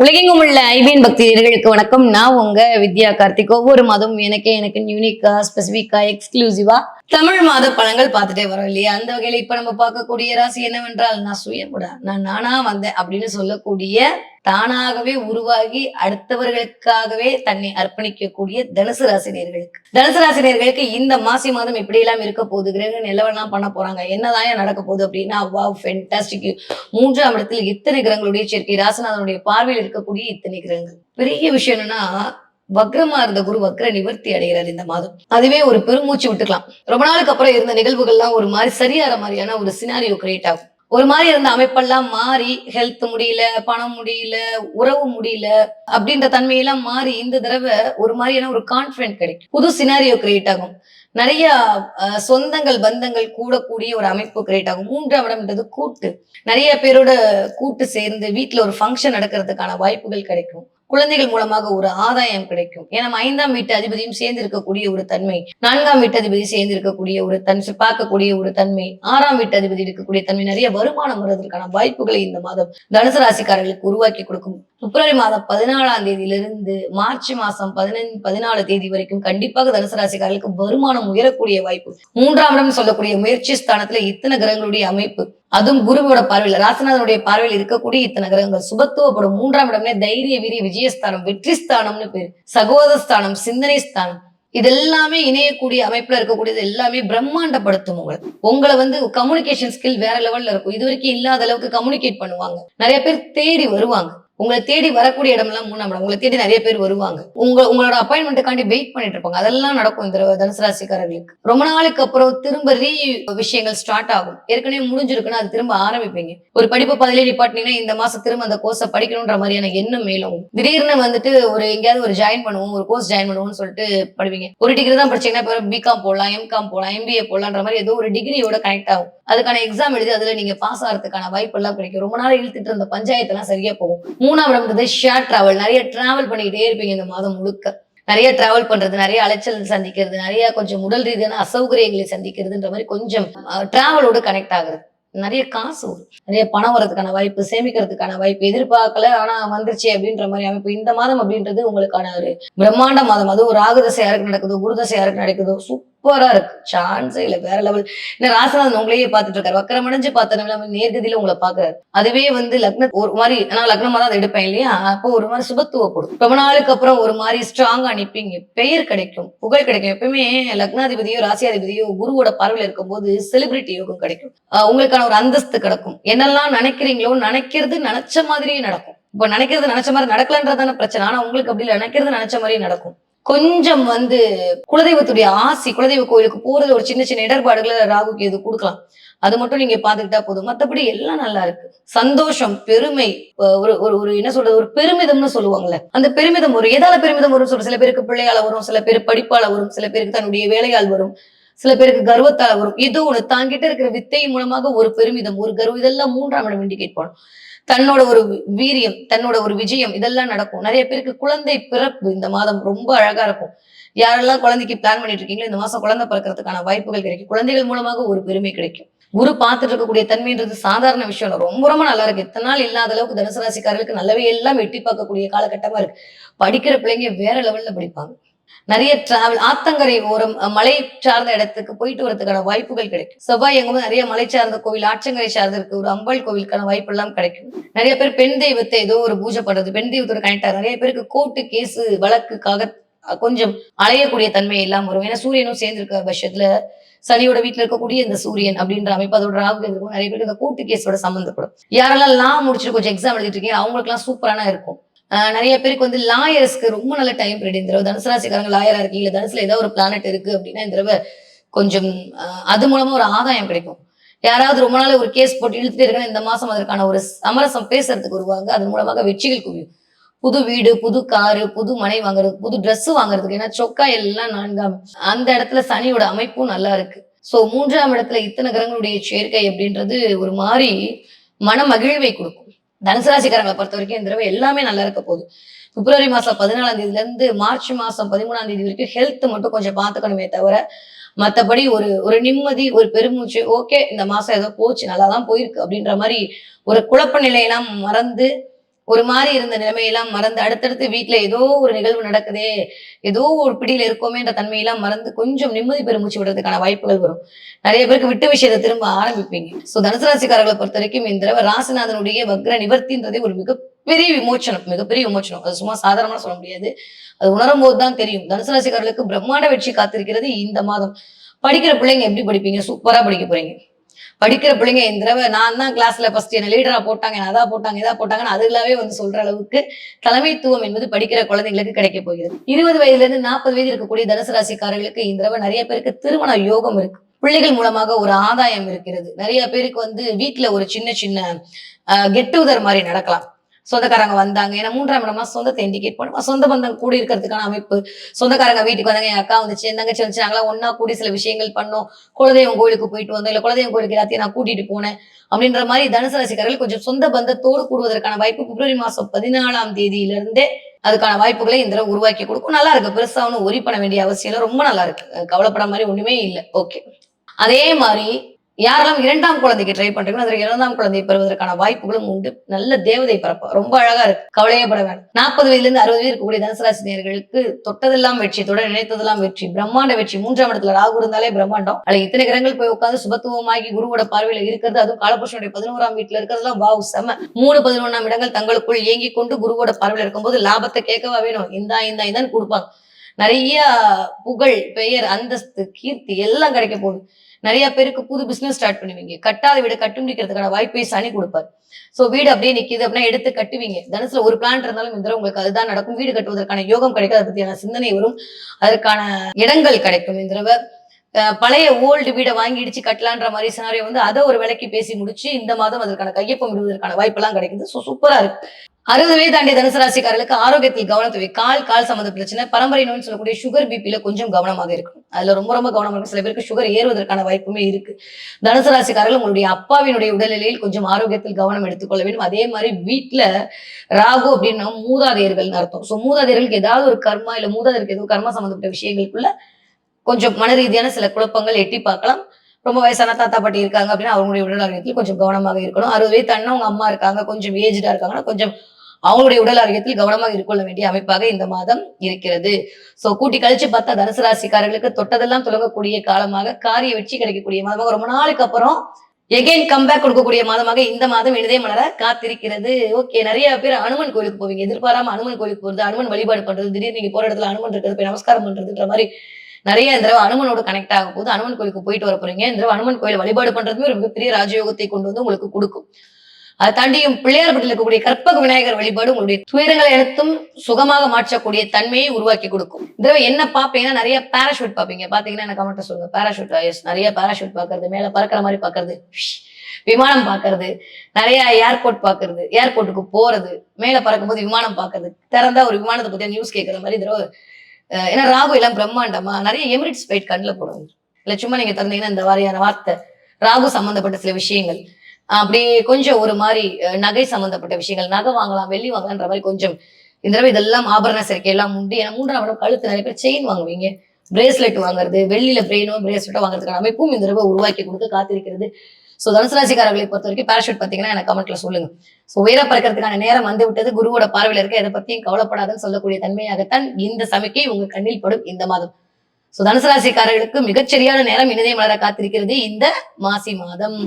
உலகெங்கும் உள்ள ஐபிஎன் பக்தியர்களுக்கு வணக்கம். நான் உங்க வித்யா கார்த்திக். ஒவ்வொரு மாதமும் எனக்கு எனக்கு யூனிக்கா ஸ்பெசிபிக்கா எக்ஸ்க்ளூசிவா தமிழ் மாத பழங்கள் பார்த்துட்டே வரோம் இல்லையா? அந்த வகையில இப்ப நம்ம பார்க்கக்கூடிய ராசி என்னவென்றால் நான் சுயமுடா நான் நானா வந்தேன் அப்படின்னு சொல்லக்கூடிய தானாகவே உருவாகி அடுத்தவர்களுக்காகவே தன்னை அர்ப்பணிக்கக்கூடிய தனுசு ராசினியர்களுக்கு தனுசு ராசினியர்களுக்கு இந்த மாசி மாதம் எப்படி எல்லாம் இருக்க போகுது கிரகங்கள் நிலவெல்லாம் பண்ண போறாங்க என்னதான் நடக்க போகுது அப்படின்னா வாவ் ஃபென்டாஸ்டிக் மூன்றாம் இடத்துல இத்தனை கிரகங்களுடைய சேர்க்கை ராசநாதனுடைய பார்வையில் இருக்கக்கூடிய இத்தனை கிரகங்கள். பெரிய விஷயம் என்னன்னா வக்ரமா இருந்த குரு வக்ர நிவர்த்தி அடைகிறார் இந்த மாதம். அதுவே ஒரு பெருமூச்சு விட்டுக்கலாம். ரொம்ப நாளுக்கு அப்புறம் இருந்த நிகழ்வுகள்லாம் ஒரு மாதிரி சரியாற மாதிரியான ஒரு சினாரியோ கிரியேட் ஆகும். ஒரு மாதிரி இருந்த அமைப்பெல்லாம் மாறி ஹெல்த் முடியல பணம் முடியல உறவு முடியல அப்படின்ற தன்மையெல்லாம் மாறி இந்த தடவை ஒரு மாதிரியான ஒரு கான்பிடன்ட் கிடைக்கும். புது சினாரியோ கிரியேட் ஆகும். நிறைய அஹ், சொந்தங்கள் பந்தங்கள் கூடக்கூடிய ஒரு அமைப்பு கிரியேட் ஆகும். மூன்றாம் இடம்ன்றது கூட்டு. நிறைய பேரோட கூட்டு சேர்ந்து வீட்டுல ஒரு ஃபங்க்ஷன் நடக்கிறதுக்கான வாய்ப்புகள் கிடைக்கும். குழந்தைகள் மூலமாக ஒரு ஆதாயம் கிடைக்கும். ஏன்னா ஐந்தாம் வீட்டு அதிபதியும் சேர்ந்து இருக்கக்கூடிய ஒரு தன்மை நான்காம் வீட்டு அதிபதி சேர்ந்து இருக்கக்கூடிய ஒரு தன் பார்க்கக்கூடிய ஒரு தன்மை ஆறாம் வீட்டு அதிபதி இருக்கக்கூடிய தன்மை நிறைய வருமானம் வருவதற்கான வாய்ப்புகளை இந்த மாதம் தனுசு ராசிக்காரர்களுக்கு உருவாக்கி கொடுக்கும். பிப்ரவரி மாதம் பதினாலாம் தேதியிலிருந்து மார்ச் மாசம் பதினஞ்சு பதினாலு தேதி வரைக்கும் கண்டிப்பாக தனுசு ராசிக்காரர்களுக்கு வருமானம் உயரக்கூடிய வாய்ப்பு. மூன்றாம் இடம் சொல்லக்கூடிய முயற்சி ஸ்தானத்துல இத்தனை கிரகங்களுடைய அமைப்பு. அதுவும் குருவோட பார்வையில் ராசநாதனுடைய பார்வையில் இருக்கக்கூடிய இத்தனை கிரகங்கள். சுபத்துவப்படும். மூன்றாம் இடமே தைரிய வீரிய விஜயஸ்தானம் வெற்றி ஸ்தானம்னு பேரு. சகோதரஸ்தானம் சிந்தனை ஸ்தானம் இதெல்லாமே இணையக்கூடிய அமைப்புல இருக்கக்கூடியது எல்லாமே பிரம்மாண்டப்படுத்தும் உங்களை. உங்களை வந்து கம்யூனிகேஷன் ஸ்கில் வேற லெவல்ல இருக்கும். இது வரைக்கும் இல்லாத அளவுக்கு கம்யூனிகேட் பண்ணுவாங்க. நிறைய பேர் தேடி வருவாங்க. உங்களை தேடி வரக்கூடிய இடம்லாம் மூணாம் இடம். உங்களை தேடி நிறைய பேர் வருவாங்க. உங்க உங்களோட அப்பாயின்மெண்ட்டுக்காண்டி வெயிட் பண்ணிட்டு இருப்பாங்க. அதெல்லாம் நடக்கும் இந்த தனுசு ராசிக்காரர்களுக்கு. ரொம்ப நாளுக்கு அப்புறம் திரும்ப ரீ விஷயங்கள் ஸ்டார்ட் ஆகும். ஏற்கனவே முடிஞ்சிருக்குன்னா அது திரும்ப ஆரம்பிப்பீங்க. ஒரு படிப்பு பதிலே நிப்பாட்டினீங்கன்னா இந்த மாசம் திரும்ப அந்த கோர்ஸை படிக்கணுன்ற மாதிரியான எண்ணம் மேலும் திடீர்னு வந்துட்டு ஒரு எங்கேயாவது ஒரு ஜாயின் பண்ணுவோம் ஒரு கோர்ஸ் ஜாயின் பண்ணுவோம்னு சொல்லிட்டு படிப்பீங்க ஒரு டிகிரி தான் படிச்சீங்கன்னா இப்போ பிகாம் போடலாம் எம்காம் போடலாம் எம்பிஏ போடலான்ற மாதிரி ஏதோ ஒரு டிகிரியோட கனெக்ட் ஆகும். அதுக்கான எக்ஸாம் எழுதி அதுல நீங்க பாஸ் ஆகிறதுக்கான வாய்ப்பு எல்லாம் கிடைக்கும். ரொம்ப நாள் இழுத்துட்டு இருந்த பஞ்சாயத்து எல்லாம் சரியா போகும். மூணாவது இடம் ஷேர் டிராவல் நிறைய டிராவல் பண்ணிக்கிட்டே இருப்பீங்க இந்த மாதம் முழுக்க. நிறைய டிராவல் பண்றது நிறைய அலைச்சல் சந்திக்கிறது நிறைய கொஞ்சம் உடல் ரீதியான அசௌகரியங்களை சந்திக்கிறதுன்ற மாதிரி கொஞ்சம் டிராவலோட கனெக்ட் ஆகுறது. நிறைய காசு வரும். நிறைய பணம் வரதுக்கான வாய்ப்பு சேமிக்கிறதுக்கான வாய்ப்பு எதிர்பார்க்கல ஆனா வந்துருச்சு அப்படின்ற மாதிரி அமைப்பு. இந்த மாதம் அப்படின்றது உங்களுக்கான ஒரு பிரம்மாண்ட மாதம். அதுவும் ராகு தசை யாருக்கு நடக்குதோ குரு தசை யாருக்கு நடக்குதோ சூப்பர் இருக்கு. சான்ஸே இல்லை வேற லெவல் என்ன ராசநாதன் உங்களையே பார்த்துட்டு இருக்காரு. வக்கரமடைஞ்சு பார்த்தனால நேர்கதியில உங்களை பாக்குறாரு அதுவே வந்து லக்ன ஒரு மாதிரி நான் லக்னமா தான் அதை எடுப்பேன் இல்லையா? அப்போ ஒரு மாதிரி சுபத்துவப்படும் ரொம்ப நாளுக்கு அப்புறம் ஒரு மாதிரி ஸ்ட்ராங்கா நிற்பீங்க பெயர் கிடைக்கும். புகழ் கிடைக்கும். எப்பவுமே லக்னாதிபதியோ ராசியாதிபதியோ குருவோட பார்வையில் இருக்கும்போது செலிபிரிட்டி யோகம் கிடைக்கும். உங்களுக்கான ஒரு அந்தஸ்து கிடைக்கும். என்னெல்லாம் நினைக்கிறீங்களோ நினைக்கிறது நினைச்ச மாதிரியே நடக்கும். இப்ப நினைக்கிறது நினைச்ச மாதிரி நடக்கலன்றதான பிரச்சனை. ஆனா உங்களுக்கு அப்படி நினைக்கிறது நினைச்ச மாதிரியே நடக்கும். கொஞ்சம் வந்து குலதெய்வத்துடைய ஆசி குலதெய்வ கோயிலுக்கு போறது ஒரு சின்ன சின்ன இடர்பாடுகளை ராகுக்கு இது கொடுக்கலாம். அது மட்டும் நீங்க பாத்துக்கிட்டா போதும். மத்தபடி எல்லாம் நல்லா இருக்கு. சந்தோஷம் பெருமை ஒரு ஒரு ஒரு என்ன சொல்றது? ஒரு பெருமிதம்னு சொல்லுவாங்கல்ல அந்த பெருமிதம் வரும். எதால பெருமிதம் வரும் சொல்ற? சில பேருக்கு பிள்ளையால வரும் சில பேர் படிப்பால வரும் சில பேருக்கு தன்னுடைய வேலையால் வரும் சில பேருக்கு கர்வத்தால வரும். ஏதோ ஒண்ணு தாங்கிட்ட இருக்கிற வித்தை மூலமாக ஒரு பெருமிதம் ஒரு கர்வம். இதெல்லாம் மூன்றாம் இடம் இண்டிகேட் பண்ணும் தன்னோட ஒரு வீரியம் தன்னோட ஒரு விஜயம் இதெல்லாம் நடக்கும். நிறைய பேருக்கு குழந்தை பிறப்பு இந்த மாதம் ரொம்ப அழகா இருக்கும். யாரெல்லாம் குழந்தைக்கு பிளான் பண்ணிட்டு இருக்கீங்களோ இந்த மாசம் குழந்தை பிறக்கிறதுக்கான வாய்ப்புகள் கிடைக்கும். குழந்தைகள் மூலமாக ஒரு பெருமை கிடைக்கும். குரு பார்த்துட்டு இருக்கக்கூடிய தன்மைன்றது சாதாரண விஷயம் ரொம்ப ரொம்ப நல்லா இருக்கு. இத்தனை நாள் இல்லாத அளவுக்கு தனுசு ராசிக்காரர்களுக்கு நல்லவே எல்லாம் எட்டி பார்க்கக்கூடிய காலகட்டமா இருக்கு. படிக்கிற பிள்ளைங்க வேற லெவல்ல படிப்பாங்க. நிறைய டிராவல் ஆத்தங்கரை ஓரம் மலை சார்ந்த இடத்துக்கு போயிட்டு வரதுக்கான வாய்ப்புகள் கிடைக்கும். செவ்வாய் எங்கும்போது நிறைய மலை சார்ந்த கோவில் ஆற்றங்கரை சார்ந்த இருக்கு ஒரு அம்பாள் கோவிலுக்கான வாய்ப்பு எல்லாம் கிடைக்கும். நிறைய பேர் பெண் தெய்வத்தை ஏதோ ஒரு பூஜை பண்றது பெண் தெய்வத்தோட கனெக்ட் நிறைய பேருக்கு கோர்ட்டு கேசு வழக்குக்காக கொஞ்சம் அலையக்கூடிய தன்மை எல்லாம் வரும். ஏன்னா சூரியனும் சேர்ந்து இருக்க பட்சத்துல சனியோட வீட்டுல இருக்கக்கூடிய இந்த சூரியன் அப்படின்ற அமைப்பு அதோட ராகு இருக்கும். நிறைய பேருக்கு இந்த கூட்டு கேஸோட சம்மந்தப்படும் யாரெல்லாம் லா முடிச்சுட்டு கொஞ்சம் எக்ஸாம் எழுதிட்டு இருக்கீங்க அவங்களுக்குலாம் சூப்பரான இருக்கும். நிறைய பேருக்கு வந்து லாயர்ஸ்க்கு ரொம்ப நல்ல டைம் பீரியட் இந்த தடவை. தனுசு ராசிக்காரங்க லாயரா இருக்கீங்க. இல்ல தனுசுல ஏதாவது ஒரு பிளானட் இருக்கு அப்படின்னா இந்த தடவை கொஞ்சம் அது மூலமா ஒரு ஆதாயம் கிடைக்கும். யாராவது ரொம்ப நாள் ஒரு கேஸ் போட்டு இழுத்துட்டு இருக்கணும் இந்த மாசம் அதற்கான ஒரு சமரசம் பேசுறதுக்கு வருவாங்க. அதன் மூலமாக வெற்றிகள் குவியும். புது வீடு புது காரு புது மனை வாங்குறது புது ட்ரெஸ் வாங்குறதுக்கு. ஏன்னா சொக்கா எல்லாம் நான்காம். அந்த இடத்துல சனியோட அமைப்பும் நல்லா இருக்கு. ஸோ மூன்றாம் இடத்துல இத்தனை கிரகங்களுடைய சேர்க்கை அப்படின்றது ஒரு மாதிரி மன மகிழ்வை கொடுக்கும். தனுசு ராசிக்காரங்களை பொறுத்த வரைக்கும் இந்த தடவை எல்லாமே நல்லா இருக்க போகுது. பிப்ரவரி மாசம் பதினாலாம் தேதியில இருந்து மார்ச் மாசம் பதிமூணாம் தேதி வரைக்கும் ஹெல்த் மட்டும் கொஞ்சம் பார்த்துக்கணுமே தவிர மத்தபடி ஒரு ஒரு நிம்மதி ஒரு பெருமூச்சு ஓகே இந்த மாசம் ஏதோ போச்சு நல்லா தான் போயிருக்கு அப்படின்ற மாதிரி ஒரு குழப்ப நிலையெல்லாம் மறந்து ஒரு மாதிரி இருந்த நிலைமையெல்லாம் மறந்து அடுத்தடுத்து வீட்டுல ஏதோ ஒரு நிகழ்வு நடக்குதே ஏதோ ஒரு பிடியில இருக்கோமேன்ற தன்மையெல்லாம் மறந்து கொஞ்சம் நிம்மதி பெருமூச்சு விடுறதுக்கான வாய்ப்புகள் வரும். நிறைய பேருக்கு விட்டு விஷயத்தை திரும்ப ஆரம்பிப்பீங்க. சோ தனுசு ராசிக்காரர்களை பொறுத்த வரைக்கும் இந்த தடவை ராசிநாதனுடைய வக்ர நிவர்த்தின்றதே ஒரு மிகப்பெரிய விமோச்சனம் மிகப்பெரிய விமோச்சனம் அது சும்மா சாதாரணமா சொல்ல முடியாது. அது உணரும் போதுதான் தெரியும். தனுசு ராசிக்காரர்களுக்கு பிரம்மாண்ட வெற்றி காத்திருக்கிறது இந்த மாதம். படிக்கிற பிள்ளைங்க எப்படி படிப்பீங்க? சூப்பரா படிக்க போறீங்க. படிக்கிற பிள்ளைங்க இந்த தடவை நான் தான் கிளாஸ்ல ஃபர்ஸ்ட் என்ன லீடரா போட்டாங்க என்ன அதா போட்டாங்க இதா போட்டாங்கன்னு அதுலாவே வந்து சொல்ற அளவுக்கு தலைமைத்துவம் என்பது படிக்கிற குழந்தைங்களுக்கு கிடைக்க போகிறது. இருபது வயதுல இருந்து நாற்பது வயது இருக்கக்கூடிய தனுசு ராசிக்காரர்களுக்கு இந்த தடவை நிறைய பேருக்கு திருமண யோகம் இருக்கு. பிள்ளைகள் மூலமாக ஒரு ஆதாயம் இருக்கிறது. நிறைய பேருக்கு வந்து வீட்டுல ஒரு சின்ன சின்ன கெட் டுகெதர் மாதிரி நடக்கலாம். சொந்தக்காரங்க வந்தாங்க. ஏன்னா மூன்றாம் இடமா சொந்தத்தை இண்டிகேட் பண்ணுவோம் சொந்த பந்தம் கூடி இருக்கிறதுக்கான அமைப்பு. சொந்தக்காரங்க வீட்டுக்கு வந்தாங்க என் அக்கா வந்துச்சு என் தங்கச்சி வந்துச்சு நாங்களாம் ஒன்னா கூடி சில விஷயங்கள் பண்ணோம். குலதெய்வம் கோயிலுக்கு போயிட்டு வந்தோம். இல்ல குலதெய்வம் கோயிலுக்கு எல்லாத்தையும் நான் கூட்டிட்டு போனேன். அப்படின்ற மாதிரி தனுசு ராசிக்காரர்கள் கொஞ்சம் சொந்த பந்தத்தோடு கூடுவதற்கான வாய்ப்பு பிப்ரவரி மாசம் பதினாலாம் தேதியிலிருந்தே அதுக்கான வாய்ப்புகளை இந்த தடவை உருவாக்கி கொடுக்கும். நல்லா இருக்கு. பெருசா ஒன்றும் ஒரி பண்ண வேண்டிய அவசியம் இல்லை. ரொம்ப நல்லா இருக்கு. கவலைப்பட மாதிரி ஒண்ணுமே இல்லை. ஓகே அதே மாதிரி யாரெல்லாம் இரண்டாம் குழந்தைக்கு ட்ரை பண்றீங்களோ அதற்கு இரண்டாம் குழந்தை பெறுவதற்கான வாய்ப்புகளும் உண்டு. நல்ல தேவதை பிறப்பா. ரொம்ப அழகா இருக்கு. கவலையே பட வேண்டாம் நாற்பது வயதுல இருந்து அறுபது வயது இருக்கக்கூடிய தனுசு நேர்களுக்கு தொட்டதெல்லாம் வெற்றி தொட நினைத்ததெல்லாம் வெற்றி பிரம்மாண்ட வெற்றி. மூன்றாம் இடத்துல ராகு இருந்தாலே பிரம்மாண்டம். அல்ல இத்தனை கிரகங்கள் போய் உட்காந்து சுபத்துவமாகி குருவோட பார்வையில இருக்கிறது. அதுவும் காலபுருஷனுடைய பதினோராம் வீட்டுல இருக்கிறதுலாம் வாவு செம. மூணு பதினொன்னாம் இடங்கள் தங்களுக்குள் இயங்கி கொண்டு குருவோட பார்வையில இருக்கும்போது லாபத்தை கேட்கவா வேணும். இந்தா இந்தா இந்தான்னு கொடுப்பாங்க. நிறைய புகழ் பெயர் அந்தஸ்து கீர்த்தி எல்லாம் கிடைக்க போகுது. நிறைய பேருக்கு புது பிசினஸ் ஸ்டார்ட் பண்ணுவீங்க. கட்டாத வீடு கட்டு முடிக்கிறதுக்கான வாய்ப்பை சனி கொடுப்பார். சோ வீடு அப்படியே நிக்கிது அப்படின்னா எடுத்து கட்டுவீங்க. தனுசுல ஒரு பிளான் இருந்தாலும் இந்த தடவை உங்களுக்கு அதுதான் நடக்கும். வீடு கட்டுவதற்கான யோகம் கிடைக்கும் அதை பத்தியான சிந்தனை வரும். அதற்கான இடங்கள் கிடைக்கும் இந்த தடவை. பழைய ஓல்டு வீடை வாங்கி இடிச்சு கட்டலான்ற மாதிரி சினாரியோ வந்து அதை ஒரு விலைக்கு பேசி முடிச்சு இந்த மாதம் அதற்கான கையொப்பம் விடுவதற்கான வாய்ப்பெல்லாம் கிடைக்குது. ஸோ சூப்பரா இருக்கு. அறுபது வயது தாண்டிய தனுசு ராசிக்காரர்களுக்கு ஆரோக்கியத்தில் கவனம் தேவை கால் கால் சம்மந்த பிரச்சனை பரம்பரை நோய்னு சொல்லக்கூடிய சுகர் பிபியில கொஞ்சம் கவனமாக இருக்கும் அதுல ரொம்ப ரொம்ப கவனமாக இருக்கும் சில பேருக்கு சுகர் ஏறுவதற்கான வாய்ப்புமே இருக்கு. தனுசு ராசிக்காரர்கள் உங்களுடைய அப்பாவினுடைய உடல்நிலையில் கொஞ்சம் ஆரோக்கியத்தில் கவனம் எடுத்துக்கொள்ள வேண்டும். அதே மாதிரி வீட்டுல ராகு அப்படின்னா மூதாதையர்கள்னு அர்த்தம். ஸோ மூதாதையர்களுக்கு ஏதாவது ஒரு கர்மா இல்ல மூதாதையருக்கு ஏதோ கர்மா சம்மந்தப்பட்ட விஷயங்களுக்குள்ள கொஞ்சம் மன ரீதியான சில குழப்பங்கள் எட்டி பார்க்கலாம். ரொம்ப வயசான தாத்தா பாட்டி இருக்காங்க அப்படின்னா அவங்களுடைய உடல் ஆரோக்கியத்தில் கொஞ்சம் கவனமாக இருக்கணும். அறுபது வயது தண்ணா அவங்க அம்மா இருக்காங்க கொஞ்சம் ஏஜ்டா இருக்காங்கன்னா கொஞ்சம் அவங்களுடைய உடல் ஆரோக்கியத்தில் கவனமாக இருக்க வேண்டிய அமைப்பாக இந்த மாதம் இருக்கிறது. சோ கூட்டி கழிச்சு பார்த்தா தனுசு ராசிக்காரர்களுக்கு தொட்டதெல்லாம் தொடங்கக்கூடிய காலமாக காரிய வெற்றி கிடைக்கக்கூடிய மாதமாக ரொம்ப நாளுக்கு அப்புறம் எகைன் கம்பேக் கொடுக்கக்கூடிய மாதமாக இந்த மாதம் இனிதே மலர காத்திருக்கிறது. ஓகே நிறைய பேர் அனுமன் கோயிலுக்கு போவீங்க. எதிர்பாராம அனுமன் கோயிலுக்கு போறது அனுமன் வழிபாடு பண்றது திடீர்னு நீங்க போற இடத்துல அனுமன் இருக்கிறது போய் நமஸ்காரம் பண்றதுன்ற மாதிரி நிறைய இந்த தடவை அனுமனோட கனெக்ட் ஆக போது அனுமன் கோயிலுக்கு போயிட்டு வர போறீங்க. இந்த தடவை அனுமன் கோயில் வழிபாடு பண்றதுமே ஒரு மிகப்பெரிய ராஜயோகத்தை கொண்டு வந்து உங்களுக்கு கொடுக்கும். அதை தாண்டியும் பிள்ளையார்பட்டில் இருக்கக்கூடிய கற்பக விநாயகர் வழிபாடு உங்களுடைய துயரங்களை எடுத்தும் சுகமாக மாற்றக்கூடிய தன்மையை உருவாக்கி கொடுக்கும். இந்த தடவை என்ன பார்ப்பீங்கன்னா நிறைய பேராஷூட் பார்ப்பீங்க. பாத்தீங்கன்னா எனக்கு கமெண்ட் சொல்லுங்க. பேராஷூட் எஸ் நிறைய பேராஷூட் பாக்குறது மேல பறக்கிற மாதிரி பாக்குறது விமானம் பாக்குறது நிறைய ஏர்போர்ட் பாக்குறது ஏர்போர்ட்டுக்கு போறது. மேல பறக்கும்போது விமானம் பார்க்கறது. திறந்தா ஒரு விமானத்தை பத்தி நியூஸ் கேட்கற மாதிரி இந்த தடவை ஏன்னா ராகு எல்லாம் பிரம்மாண்டமா நிறைய எமிரிட்ஸ் ஃபிளைட் கண்ணில் போடுவாங்க. இல்லை சும்மா நீங்க திறந்தீங்கன்னா இந்த மாதிரியான வார்த்தை ராகு சம்பந்தப்பட்ட சில விஷயங்கள். அப்படி கொஞ்சம் ஒரு மாதிரி நகை சம்பந்தப்பட்ட விஷயங்கள் நகை வாங்கலாம் வெள்ளி வாங்கலாம்ன்ற மாதிரி கொஞ்சம் இந்த தடவை இதெல்லாம் ஆபரண சேர்க்கை எல்லாம் உண்டு. ஏன்னா மூன்றாம் இடம் கழுத்து நிறைய பேர் செயின் வாங்குவீங்க. பிரேஸ்லெட் வாங்குறது வெள்ளியில பிரெயினோ பிரேஸ்லெட்டோ வாங்குறதுக்கான அமைப்பும் இந்த தடவை உருவாக்கி கொடுக்க காத்திருக்கிறது. ஸோ தனுசு ராசிக்காரர்களை பொறுத்த வரைக்கும் பேராஷூட் பார்த்தீங்கன்னா எனக்கு கமெண்ட்ல சொல்லுங்க. ஸோ உயர பறக்கிறதுக்கான நேரம் வந்து விட்டது. குருவோட பார்வையில் இருக்க எதை பத்தியும் கவலைப்படாதுன்னு சொல்லக்கூடிய தன்மையாகத்தான் இந்த சமைக்கை உங்க கண்ணில் படும் இந்த மாதம். ஸோ தனுசு ராசிக்காரர்களுக்கு மிகச்சரியான நேரம் இனிதே மலர காத்திருக்கிறது இந்த மாசி மாதம்.